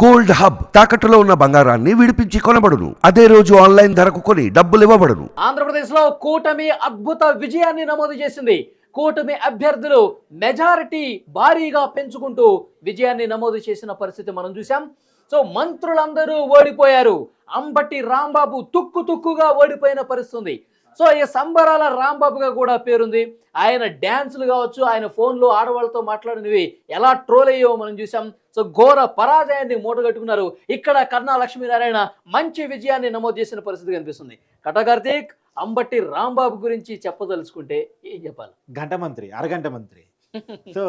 Gold hub తాకట్టులో ఉన్న బంగారాన్ని విడిపించి కొనబడును. అదే రోజు ఆన్లైన్ ధరకు కొని డబ్బులు ఇవ్వబడును. ఆంధ్రప్రదేశ్లో కూటమి అద్భుత విజయాన్ని నమోదు చేసింది. కూటమి అభ్యర్థులు మెజారిటీ భారీగా పెంచుకుంటూ విజయాన్ని నమోదు చేసిన పరిస్థితి మనం చూసాం సో మంత్రులందరూ ఓడిపోయారు. అంబటి రాంబాబు తుక్కు తుక్కుగా ఓడిపోయిన పరిస్థితి ఉంది. సో ఈ సంబరాల రాంబాబుగా కూడా పేరుంది. ఆయన డ్యాన్సులు కావచ్చు ఆయన ఫోన్లో ఆడవాళ్ళతో మాట్లాడినవి ఎలా ట్రోల్ అయ్యో మనం చూసాం సో ఘోర పరాజయాన్ని మూటగట్టుకున్నారు. ఇక్కడ కన్నా లక్ష్మీనారాయణ మంచి విజయాన్ని నమోదు చేసిన పరిస్థితి కనిపిస్తుంది. కట కార్తీక్ అంబట్టి రాంబాబు గురించి చెప్పదలుచుకుంటే ఏం చెప్పాలి? గంట మంత్రి అరగంట మంత్రి. సో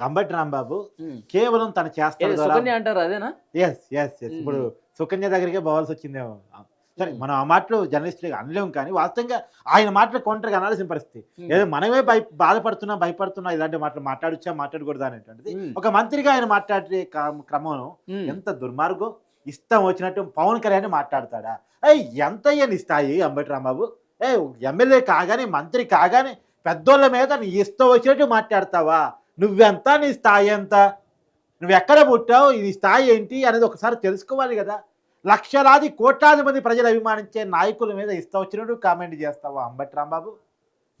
అంబటి రాంబాబు కేవలం తన సుకన్య అంటారు అదేనా? ఎస్ ఎస్ ఎస్ ఇప్పుడు సుకన్య దగ్గరికే పోవాల్సి వచ్చిందేమో. సరే మనం ఆ మాటలు జర్నలిస్టులుగా అనలేము కానీ వాస్తవంగా ఆయన మాటలు కొంటగా అనాల్సిన పరిస్థితి. ఏదో మనమే భయ బాధపడుతున్నా భయపడుతున్నా ఇలాంటి మాటలు మాట్లాడొచ్చా మాట్లాడకూడదా అనేటువంటిది. ఒక మంత్రిగా ఆయన మాట్లాడే క్రమ- క్రమంలో. ఎంత దుర్మార్గం ఇష్టం వచ్చినట్టు పవన్ కళ్యాణ్ మాట్లాడతాడా? అయ్యి ఎంత అయ్యా నీ స్థాయి అంబటి రాంబాబు? ఏ ఎమ్మెల్యే కాగానే మంత్రి కాగానే పెద్దోళ్ళ మీద నీ ఇష్టం వచ్చినట్టు మాట్లాడతావా? నువ్వెంత నీ స్థాయి ఎంత? నువ్వు ఎక్కడ పుట్టావు? నీ స్థాయి ఏంటి? అనేది ఒకసారి తెలుసుకోవాలి కదా. లక్షలాది కోట్లాది మంది ప్రజలు అభిమానించే నాయకుల మీద ఇష్టం వచ్చినట్టు కామెంట్ చేస్తావా అంబటి రాంబాబు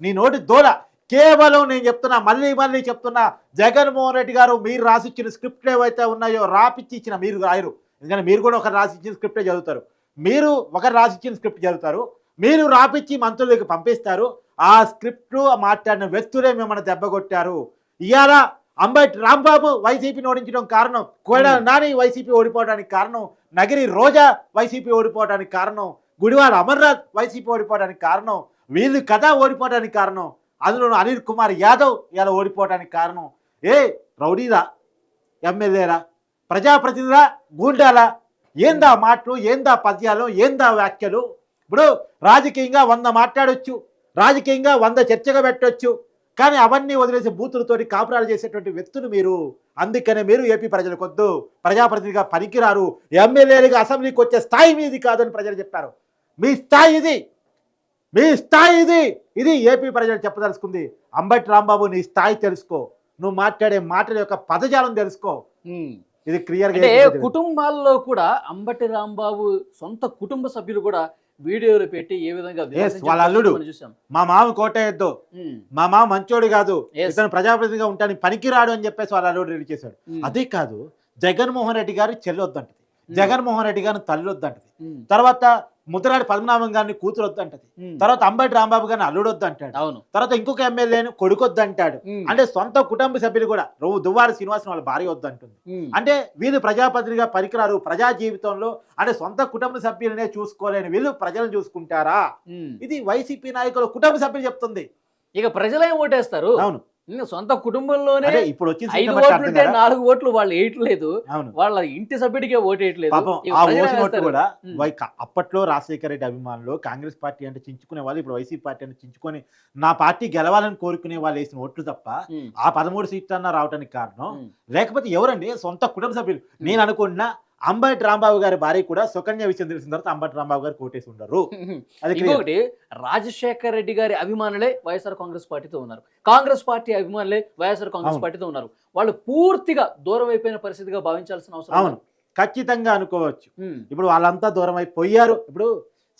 నీ నోటి దోల. కేవలం నేను చెప్తున్నా మళ్ళీ మళ్ళీ చెప్తున్నా జగన్మోహన్ రెడ్డి గారు మీరు రాసిచ్చిన స్క్రిప్ట్లు ఏవైతే ఉన్నాయో రాపిచ్చి ఇచ్చిన మీరు రాయరు. ఎందుకంటే మీరు కూడా ఒకరు రాసిచ్చిన స్క్రిప్టే చదువుతారు. మీరు ఒకరు రాసిచ్చిన స్క్రిప్ట్ చదువుతారు. మీరు రాపిచ్చి మంత్రులకు పంపిస్తారు. ఆ స్క్రిప్ట్ మాట్లాడిన వ్యక్తులే మిమ్మల్ని దెబ్బ కొట్టారు. ఇవాళ అంబటి రాంబాబు వైసీపీని ఓడించడం కారణం కోడ నాని వైసీపీ ఓడిపోవడానికి కారణం నగిరి రోజా వైసీపీ ఓడిపోవడానికి కారణం గుడివాడ అమర్నాథ్ వైసీపీ ఓడిపోవడానికి కారణం వీళ్ళు కథ ఓడిపోవడానికి కారణం అందులో అనిల్ కుమార్ యాదవ్ ఇలా ఓడిపోవడానికి కారణం. ఏ రౌడీరా ఎమ్మెల్యేరా ప్రజాప్రతినిధిరా గూండాలా? ఏందా మాటలు ఏందా పద్యాలు ఏందా వ్యాఖ్యలు? ఇప్పుడు రాజకీయంగా వంద మాట్లాడొచ్చు రాజకీయంగా వంద చర్చగా పెట్టొచ్చు కానీ అవన్నీ వదిలేసి బూతులతోటి కాపురాలు చేసేటువంటి వ్యక్తులు మీరు. అందుకనే మీరు ఏపీ ప్రజలకు వద్దు. ప్రజాప్రతినిధిగా పనికిరారు. ఎమ్మెల్యేలుగా అసెంబ్లీకి వచ్చే స్థాయి మీది కాదని ప్రజలు చెప్పారు. మీ స్థాయి ఇది. మీ స్థాయి ఇది. ఇది ఏపీ ప్రజలు చెప్పదలుచుకుంది. అంబటి రాంబాబు నీ స్థాయి తెలుసుకో. నువ్వు మాట్లాడే మాటల యొక్క పదజాలం తెలుసుకో. ఇది క్లియర్గా కుటుంబాల్లో కూడా అంబటి రాంబాబు సొంత కుటుంబ సభ్యులు కూడా వీడియోలు పెట్టి ఏ విధంగా వాళ్ళ అల్లుడు. చూసాం. మా మామ కోటేయద్దు ఉమ్, మా మామ మంచోడు కాదు. ఇతను ప్రజాప్రతినిధిగా ఉంటానికి పనికిరాడు అని చెప్పేసి వాళ్ళ అల్లుడు రెడీ చేశాడు. ఉమ్, అదే కాదు జగన్మోహన్ రెడ్డి గారి చెల్లి వద్దంటది జగన్మోహన్ రెడ్డి గారిని తల్లి వద్దంటది ఉమ్, తర్వాత ముద్రరాడి పద్మనాభం గారిని కూతురు వద్దంటది ఉమ్, తర్వాత అంబటి రాంబాబు గారిని అల్లుడు వద్దంటాడు అవును. తర్వాత ఇంకొక ఎమ్మెల్యేని కొడుకు వద్దంటాడు ఉమ్, అంటే సొంత కుటుంబ సభ్యులు కూడా రో- దువ్వారి శ్రీనివాసన్ వాళ్ళ భార్య వద్దంటుంది. ఉమ్, అంటే వీళ్ళు ప్రజాప్రతినిధిగా పరికరారు ప్రజా జీవితంలో అంటే సొంత కుటుంబ సభ్యులనే చూసుకోలేని వీళ్ళు ప్రజలను చూసుకుంటారా. ఇది వైసీపీ నాయకులు కుటుంబ సభ్యులు చెప్తుంది. ఇక ప్రజలే ఓటేస్తారు. అవును. సొంత కుటుంబంలోనే ఇప్పుడు ఐదు ఓట్లు ఉంటే కదా? నాలుగు ఓట్లు వాళ్ళు వేయట్లేదు. వాళ్ళ ఇంటి సభ్యుడికే ఓటేయట్లేదు. కూడా అప్పట్లో రాజశేఖర రెడ్డి అభిమానులు కాంగ్రెస్ పార్టీ అంటే చించుకునే వాళ్ళు ఇప్పుడు వైసీపీ పార్టీ అంటే చించుకొని నా పార్టీ గెలవాలని కోరుకునే వాళ్ళు వేసిన ఓట్లు తప్ప ఆ పదమూడు సీట్లు అన్న రావడానికి కారణం లేకపోతే ఎవరండి? సొంత కుటుంబ సభ్యులు. నేను అనుకుంటున్నా అంబటి రాంబాబు గారి భార్య కూడా సుకన్య విషయం తెలిసిన తర్వాత అంబటి రాంబాబు గారు కోటేసి ఉండరు. ఇంకొకటి రాజశేఖర్ రెడ్డి గారి అభిమానులే వైఎస్ఆర్ కాంగ్రెస్ పార్టీతో ఉన్నారు. కాంగ్రెస్ పార్టీ అభిమానులే వైఎస్ఆర్ కాంగ్రెస్. పార్టీతో ఉన్నారు. వాళ్ళు పూర్తిగా దూరం అయిపోయిన పరిస్థితిగా భావించాల్సిన అవసరం అవును. ఖచ్చితంగా అనుకోవచ్చు. ఇప్పుడు వాళ్ళంతా దూరం అయిపోయారు ఇప్పుడు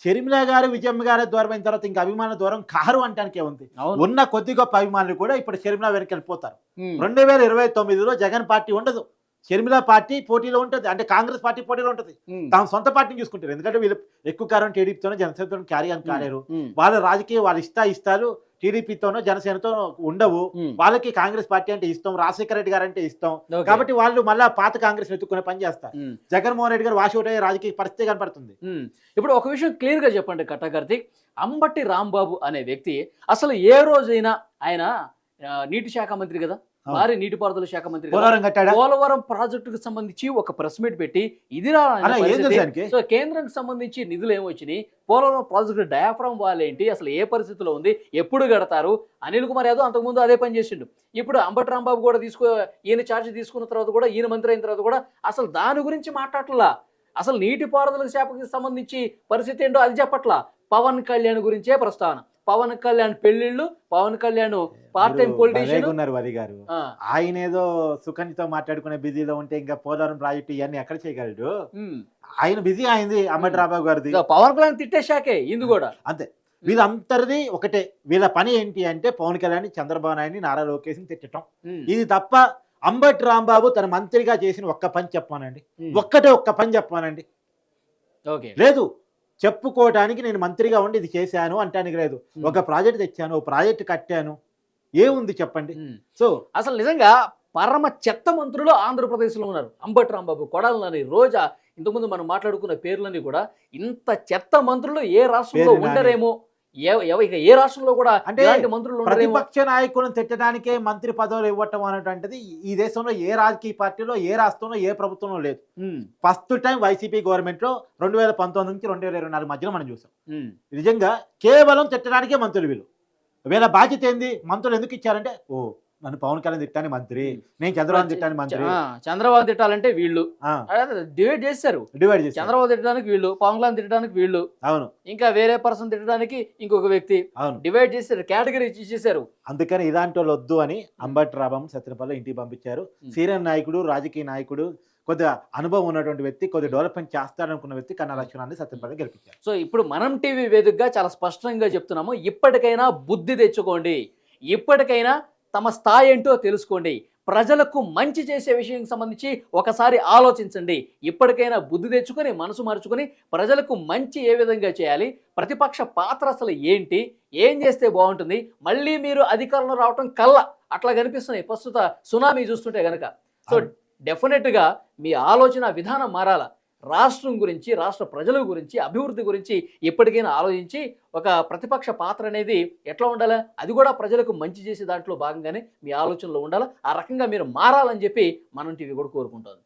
షర్మిల గారు విజయమ్మ గారు దూరం అయిన తర్వాత ఇంకా అభిమాన దూరం కారు అంటానికే ఉంది. ఉన్న కొద్ది గొప్ప అభిమానులు కూడా ఇప్పుడు షర్మిల వెనక్కి వెళ్ళిపోతారు. రెండు వేల ఇరవై తొమ్మిదిలో జగన్ పార్టీ ఉండదు. షర్మిల పార్టీ పోటీలో ఉంటుంది. అంటే కాంగ్రెస్ పార్టీ పోటీలో ఉంటుంది. తాము సొంత పార్టీని చూసుకుంటారు. ఎందుకంటే వీళ్ళు ఎక్కువ కారణం టీడీపీతోనో జనసేనతో క్యారీ అని కాలేరు. వాళ్ళ రాజకీయ వాళ్ళ ఇష్ట ఇష్టాలు టీడీపీతోనో జనసేనతో ఉండవు. వాళ్ళకి కాంగ్రెస్ పార్టీ అంటే ఇష్టం. రాజశేఖర రెడ్డి గారు అంటే ఇష్టం. ఓకే. కాబట్టి వాళ్ళు మళ్ళా పాత కాంగ్రెస్ ఎత్తుకునే పని చేస్తారు. జగన్మోహన్ రెడ్డి గారు వాషౌట్ అయ్యే రాజకీయ పరిస్థితి కనపడుతుంది. ఇప్పుడు ఒక విషయం క్లియర్గా చెప్పండి కట్టా కార్తీక్ అంబట్టి రాంబాబు అనే వ్యక్తి అసలు ఏ రోజైనా ఆయన నీటి శాఖ మంత్రి కదా? భారీ నీటిపారుదల శాఖ మంత్రి పోలవరం కట్టాడా? పోలవరం ప్రాజెక్టుకు సంబంధించి ఒక ప్రెస్ మీట్ పెట్టి ఇది రా? సో కేంద్రానికి సంబంధించి నిధులు ఏమొచ్చినాయి పోలవరం ప్రాజెక్టు డయాఫ్రామ్ వాల్ ఏంటి? అసలు ఏ పరిస్థితిలో ఉంది? ఎప్పుడు కడతారు? అనిల్ కుమార్ యాదవ్ అంతకుముందు అదే పని చేసిండు. ఇప్పుడు అంబటి రాంబాబు కూడా తీసుకో ఈయన ఛార్జ్ తీసుకున్న తర్వాత కూడా ఈయన మంత్రి అయిన తర్వాత కూడా అసలు దాని గురించి మాట్లాడట్లా? అసలు నీటిపారుదల శాఖకి సంబంధించి పరిస్థితి ఏంటో అది చెప్పట్లా? పవన్ కళ్యాణ్ గురించే ప్రస్తావన. పవన్ కళ్యాణ్ పెళ్ళిళ్ళు Pawan Kalyan part time politician ఉన్నారు వరి గారు. ఆయన ఏదో సుకన్యతో మాట్లాడుకునే బిజీలో ఉంటే ఇంకా పోలవరం ప్రాజెక్టు ఇవన్నీ ఎక్కడ చేయగలడు? ఆయన బిజీ అయింది అంబటి రాబాబు గారిది. పవన్ కళ్యాణ్ తిట్టేశాకే ఇందు కూడా. అంతే. వీళ్ళందరిది ఒకటే. వీళ్ళ పని ఏంటి అంటే పవన్ కళ్యాణ్ చంద్రబాబు నాయుడిని నారా లోకేష్ని తిట్టడం. ఇది తప్ప అంబటి రాంబాబు తన మంత్రిగా చేసిన ఒక్క పని చెప్పానండి. ఒక్కటే ఒక్క పని చెప్పానండి. ఓకే. లేదు చెప్పుకోవడానికి నేను మంత్రిగా ఉండి ఇది చేశాను అంటానికి లేదు. ఒక ప్రాజెక్ట్ తెచ్చాను ఒక ప్రాజెక్ట్ కట్టాను. ఏముంది చెప్పండి. సో అసలు నిజంగా పరమ చెత్త మంత్రులు ఆంధ్రప్రదేశ్లో ఉన్నారు. అంబటి రాంబాబు కొడాలని రోజా ఇంతకుముందు మనం మాట్లాడుకున్న పేర్లన్నీ కూడా ఇంత చెత్త మంత్రులు ఏ రాష్ట్రంలో. ఉండరేమో? ఏ- రాష్ట్రంలో కూడా అంటే మంత్రులు ప్రతిపక్ష నాయకులను తిట్టడానికే మంత్రి పదవులు ఇవ్వటం అనేటువంటిది ఈ దేశంలో ఏ రాజకీయ పార్టీలో ఏ రాష్ట్రంలో ఏ ప్రభుత్వంలో లేదు. ఫస్ట్ టైం వైసీపీ గవర్నమెంట్లో రెండు వేల పంతొమ్మిది నుంచి రెండు వేల ఇరవై నాలుగు మధ్యలో మనం చూసాం. నిజంగా కేవలం తిట్టడానికే మంత్రులు వీళ్ళు. వీళ్ళ బాధ్యత ఏంది? మంత్రులు ఎందుకు ఇచ్చారంటే ఓ నన్ను పవన్ కళ్యాణ్ తిట్టాని మంత్రి నేను చంద్రబాబు తిట్టాని మంత్రి. చంద్రబాబు తిట్టాలంటే వీళ్ళు. డివైడ్ చేశారు. డివైడ్ చేసి చంద్రబాబు తిట్టడానికి వీళ్ళు పవన్ కళ్యాణ్ తిట్టడానికి వీళ్ళు. అవును. ఇంకా వేరే పర్సన్ తిట్టడానికి ఇంకొక వ్యక్తి. అవును. డివైడ్ చేశారు కేటగిరీ ఇచ్చేసారు అందుకని ఇలాంటి వాళ్ళు వద్దు అని అంబటి రాబం సత్యనపల్లి ఇంటికి పంపించారు. సీనియర్ నాయకుడు రాజకీయ నాయకుడు కొద్దిగా అనుభవం ఉన్నటువంటి వ్యక్తి కొద్దిగా డెవలప్మెంట్ చేస్తారనుకున్న వ్యక్తి కన్నా లక్ష్మణాన్ని సత్యనపల్లి గెలిపించారు. సో ఇప్పుడు మనం టీవీ వేదికగా చాలా స్పష్టంగా చెప్తున్నాము ఇప్పటికైనా బుద్ధి తెచ్చుకోండి. ఇప్పటికైనా తమ స్థాయి ఏంటో తెలుసుకోండి. ప్రజలకు మంచి చేసే విషయం సంబంధించి ఒకసారి ఆలోచించండి. ఇప్పటికైనా బుద్ధి తెచ్చుకొని మనసు మార్చుకొని ప్రజలకు మంచి ఏ విధంగా చేయాలి? ప్రతిపక్ష పాత్ర అసలు ఏంటి? ఏం చేస్తే బాగుంటుంది? మళ్ళీ మీరు అధికారంలో రావటం కల్లా అట్లా కనిపిస్తున్నాయి. ప్రస్తుత సునామీ చూస్తుంటే గనక. సో. డెఫినెట్గా మీ ఆలోచన విధానం మారాల? రాష్ట్రం గురించి రాష్ట్ర ప్రజల గురించి అభివృద్ధి గురించి ఎప్పటికైనా ఆలోచించి ఒక ప్రతిపక్ష పాత్ర అనేది ఎట్లా ఉండాలి? అది కూడా ప్రజలకు మంచి చేసే దాంట్లో భాగంగానే మీ ఆలోచనలో ఉండాలి? ఆ రకంగా మీరు మారాలని చెప్పి మనం టీవీ కూడా కోరుకుంటుంది